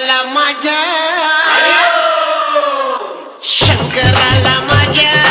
शंकराला माझ्या. शंकराला माझ्या.